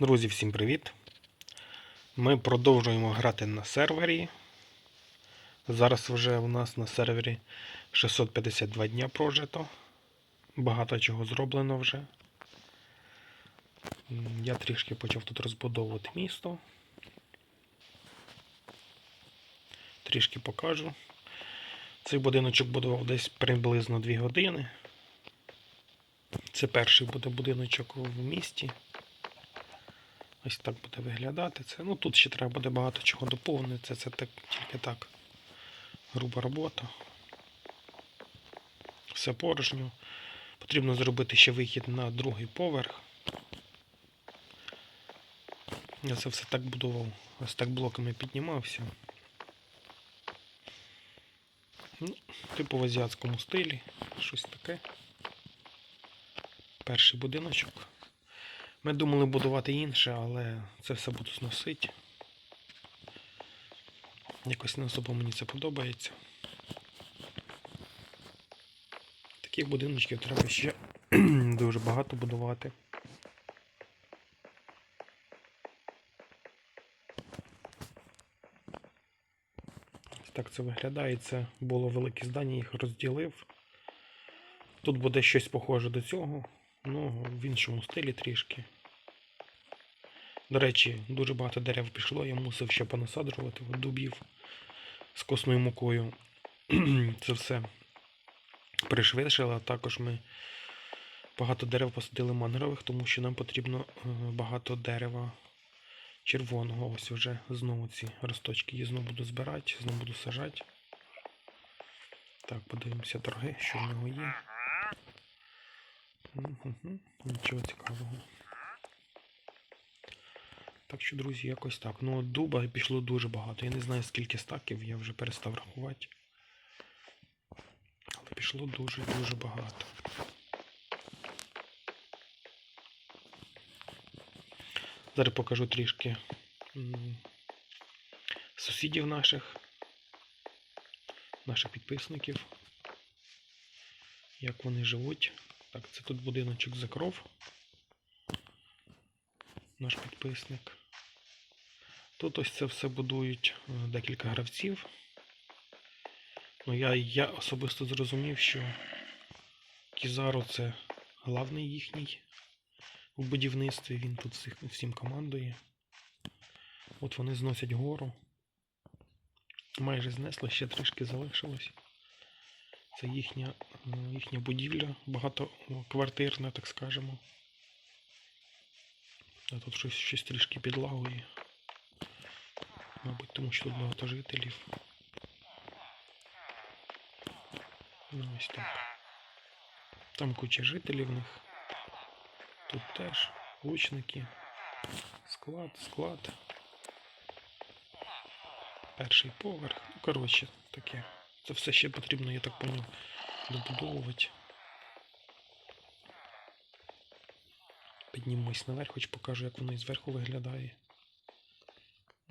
Друзі, всім привіт! Ми продовжуємо грати на сервері. Зараз вже у нас на сервері 652 дня прожито. Багато чого зроблено вже. Я трішки почав тут розбудовувати місто. Трішки покажу. Цей будиночок будував десь приблизно 2 години. Це перший буде будиночок в місті. Ось так буде виглядати це. Ну тут ще треба буде багато чого доповнити. Це, це так, тільки так. Груба робота. Все порожньо. Потрібно зробити ще вихід на другий поверх. Я це все так будував. Ось так блоками піднімався. Ну, типу в азіатському стилі. Щось таке. Перший будиночок. Ми думали будувати інше, але це все буду зносити. Якось не особо мені це подобається. Таких будиночків треба ще дуже багато будувати. Ось Так це виглядає. Це було велике здання, їх розділив. Тут буде щось похоже до цього, ну в іншому стилі трішки. До речі, дуже багато дерев пішло, я мусив ще понасаджувати от дубів з косною мукою. Це все пришвидшило. А також ми багато дерев посадили мангрових, тому що нам потрібно е, багато дерева червоного. Ось вже знову ці росточки. Я знову буду збирати, знову буду сажати. Так, подивимося торги, що в нього є. Нічого цікавого. Так що, друзі, якось так. Ну, дуба пішло дуже багато. Я не знаю скільки стаків, я вже перестав рахувати. Але пішло дуже-дуже багато. Зараз покажу трішки сусідів наших, наших підписників. Як вони живуть. Так, це тут будиночок за кров. Наш підписник. Тут ось це все будують е, декілька гравців. Ну, я, я особисто зрозумів, що Кізаро це главний їхній у будівництві. Він тут всіх, всім командує. От вони зносять гору. Майже знесли, ще трішки залишилось. Це їхня, е, їхня будівля, багатоквартирна, так скажемо. Тут щось, щось трішки підлагує. Мабуть, тому що тут багато жителів. Ну, ось так. Там куча жителів в них. Тут теж лучники. Склад, склад. Перший поверх. Ну, коротше, таке. Це все ще потрібно, я так поняв, добудовувати. Піднімусь наверх, хоч покажу, як воно і зверху виглядає.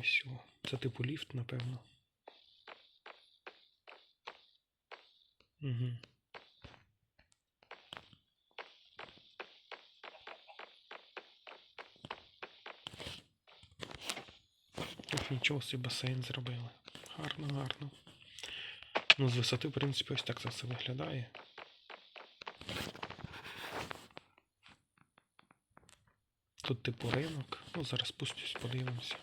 Ось о. Це типу ліфт, напевно. Угу. Нічого собі басейн зробили. Гарно, гарно. Ну, з висоти, в принципі, ось так це все виглядає. Тут типу ринок. Ну, зараз спустюсь, подивимося.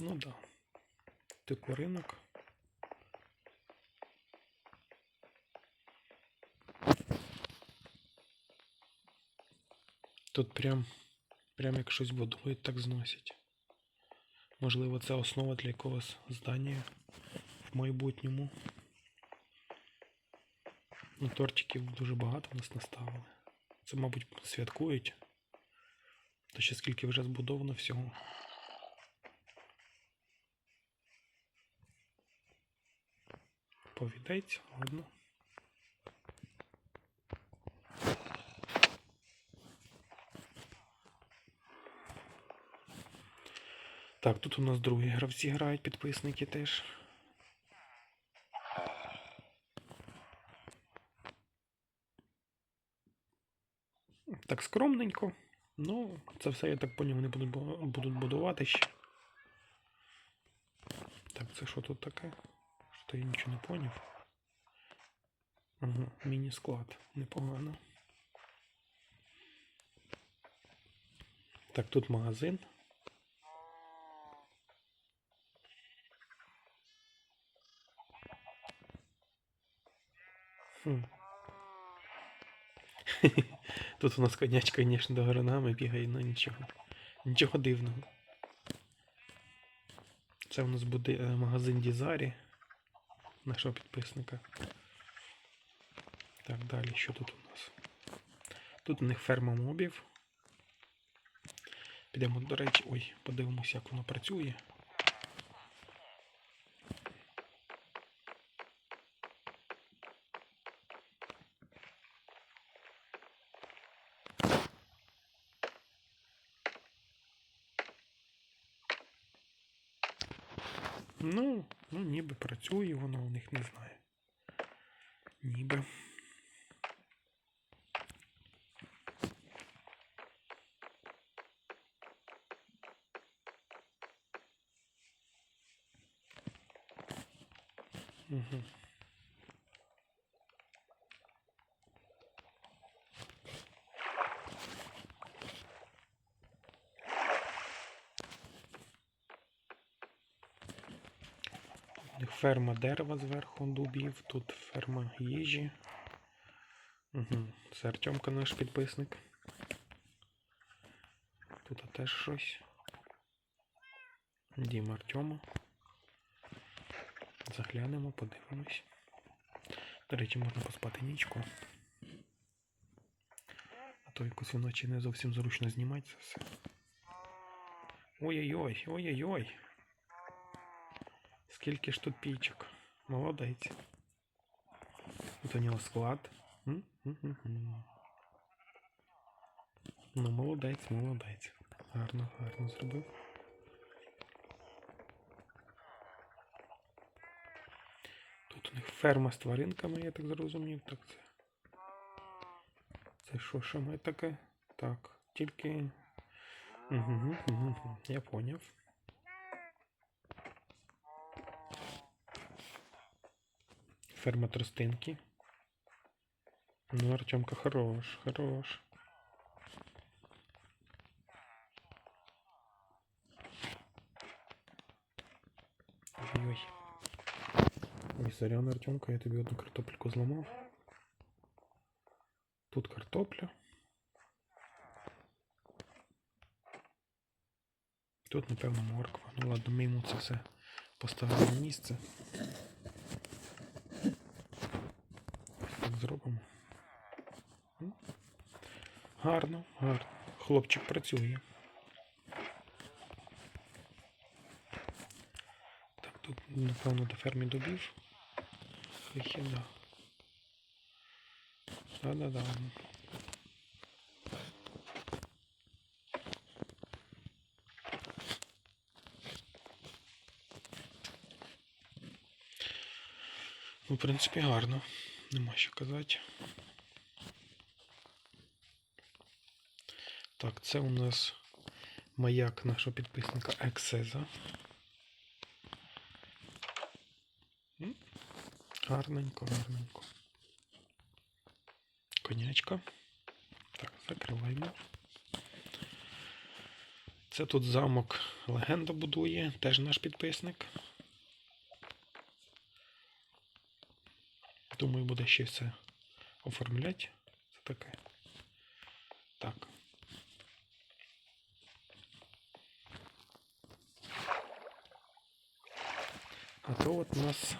Ну да. Типу. Тут прям, прям як щось будують, так зносять. Можливо, це основа для якогось здання в майбутньому. Ну, тортиків дуже багато в нас наставили. Це, мабуть, святкують. То ще скільки вже збудовано всього. відповідець, ладно. Так, тут у нас другі гравці грають, підписники теж. Так скромненько, ну це все, я так поняв, вони будуть будуть будувати ще. Так, це що тут таке? Що я нічого не поняв. Ага, міні-склад. Непогано. Так, тут магазин. Хм. Тут у нас конячка, звісно, до гранами бігає, але нічого. Нічого дивного. Це у нас буде е, магазин Дізарі нашого підписника. Так, далі, що тут у нас? Тут у них ферма мобів. Підемо, до речі, ой, подивимося, як воно працює. Ну, ну ніби працює воно у них не знаю. Ніби. Угу. Ферма дерева зверху дубів, тут ферма їжі. Угу. Це Артемка наш підписник. Тут теж щось. Дім Артема. Заглянемо, подивимось. До речі, можна поспати нічку. А то якось вночі не зовсім зручно знімати це все. Ой-ой-ой, ой-ой-ой. Скільки ж тут пічок. Молодець. Тут у нього склад. Ну, молодець, молодець. Гарно, гарно зробив. Тут у них ферма з тваринками, я так зрозумів. Так це. Це що саме таке? Так, тільки. Угу, угу, угу. Я поняв. Ферма тростинки. Ну, Артемка хорош, хорош. Ой-ой. Ой, сорян, Артемка, я тобі одну картопельку зламав. Тут картопля. Тут, напевно, морква. Ну ладно, ми йому це все поставимо на місце. Зробимо. Гарно, гарно. Хлопчик працює. Так, тут, напевно, до фермі добів. Вихідна. Да-да-да. Ну, в принципі, гарно. Нема що казати. Так, це у нас маяк нашого підписника Ексеза. Гарненько, гарненько. Конячка. Так, закриваємо. Це тут замок Легенда будує, теж наш підписник. Думаю, буде ще все оформляти. Це таке. Так. А то от у нас,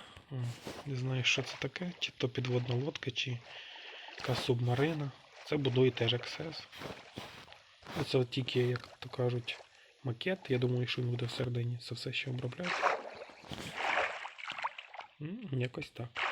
не знаю, що це таке, чи то підводна лодка, чи яка субмарина. Це будує теж XS. Це от тільки, як то кажуть, макет. Я думаю, що він буде всередині це все ще обробляти. Якось так.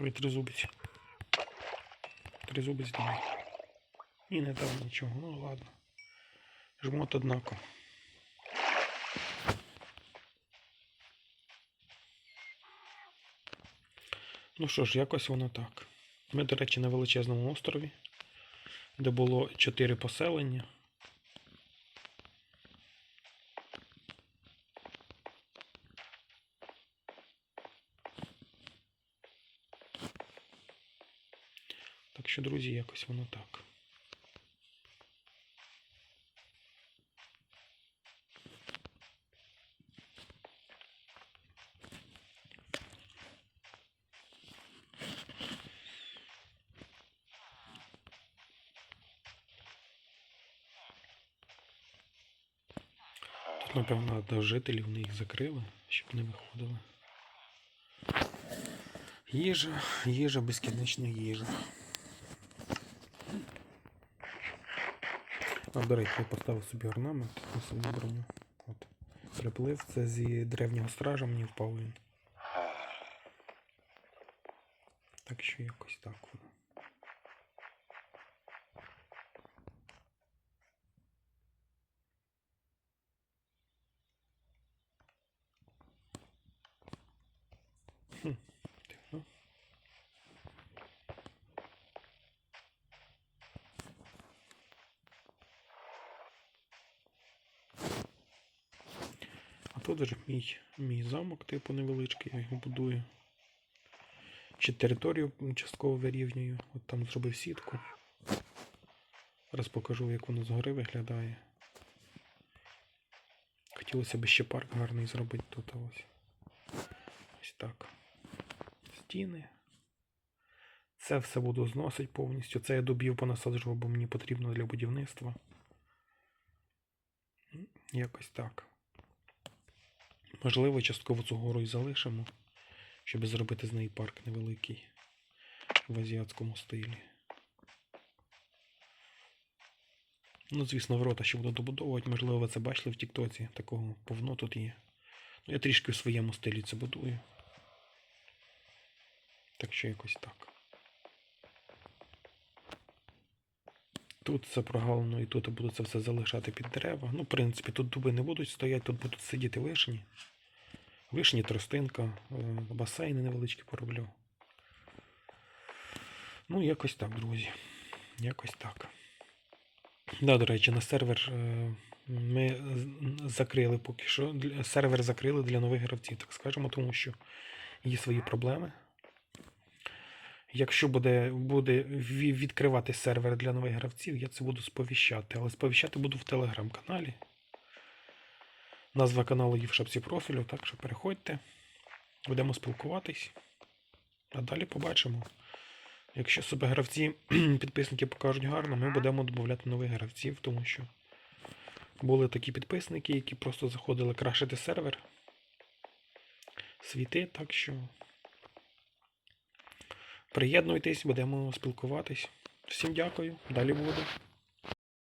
Давай тризубець. Тризубець давай. І не дав нічого, ну ладно. Жмот однако. Ну що ж, якось воно так. Ми, до речі, на величезному острові, де було 4 поселення. Так що, друзі, якось воно так. Тут, напевно, до жителів вони їх закрили, щоб не виходили. Їжа, їжа, безкінечна їжа. А, до речі, я поставив собі орнамент на свою броню. От. Приплив це зі древнього стража, мені впав він. Так що якось так воно. Хм, А тут мій, мій замок, типу невеличкий, я його будую. Чи територію частково вирівнюю. От там зробив сітку. Зараз покажу, як воно згори виглядає. Хотілося б ще парк гарний зробити тут ось. Ось так. Стіни. Це все буду зносити повністю. Це я добів понасаджував, бо мені потрібно для будівництва. Якось так. Можливо, частково цю гору і залишимо, щоб зробити з неї парк невеликий в азіатському стилі. Ну, звісно, ворота ще буду добудовувати. Можливо, ви це бачили в Тіктоці. Такого повно тут є. Ну, я трішки в своєму стилі це будую. Так що якось так. Тут це прогалено і тут буду це все залишати під дерева. Ну, в принципі, тут дуби не будуть стояти, тут будуть сидіти вишні. Вишні, тростинка, е, басейни невеличкі пороблю. Ну, якось так, друзі. Якось так. Да, до речі, на сервер е, ми закрили поки що. Сервер закрили для нових гравців, так скажемо, тому що є свої проблеми. Якщо буде, буде відкривати сервер для нових гравців, я це буду сповіщати. Але сповіщати буду в телеграм-каналі. Назва каналу є в шапці профілю, так що переходьте, будемо спілкуватись. А далі побачимо. Якщо себе гравці, підписники покажуть гарно, ми будемо додати нових гравців, тому що були такі підписники, які просто заходили крашити сервер. Світи, так що приєднуйтесь, будемо спілкуватись. Всім дякую, далі буде.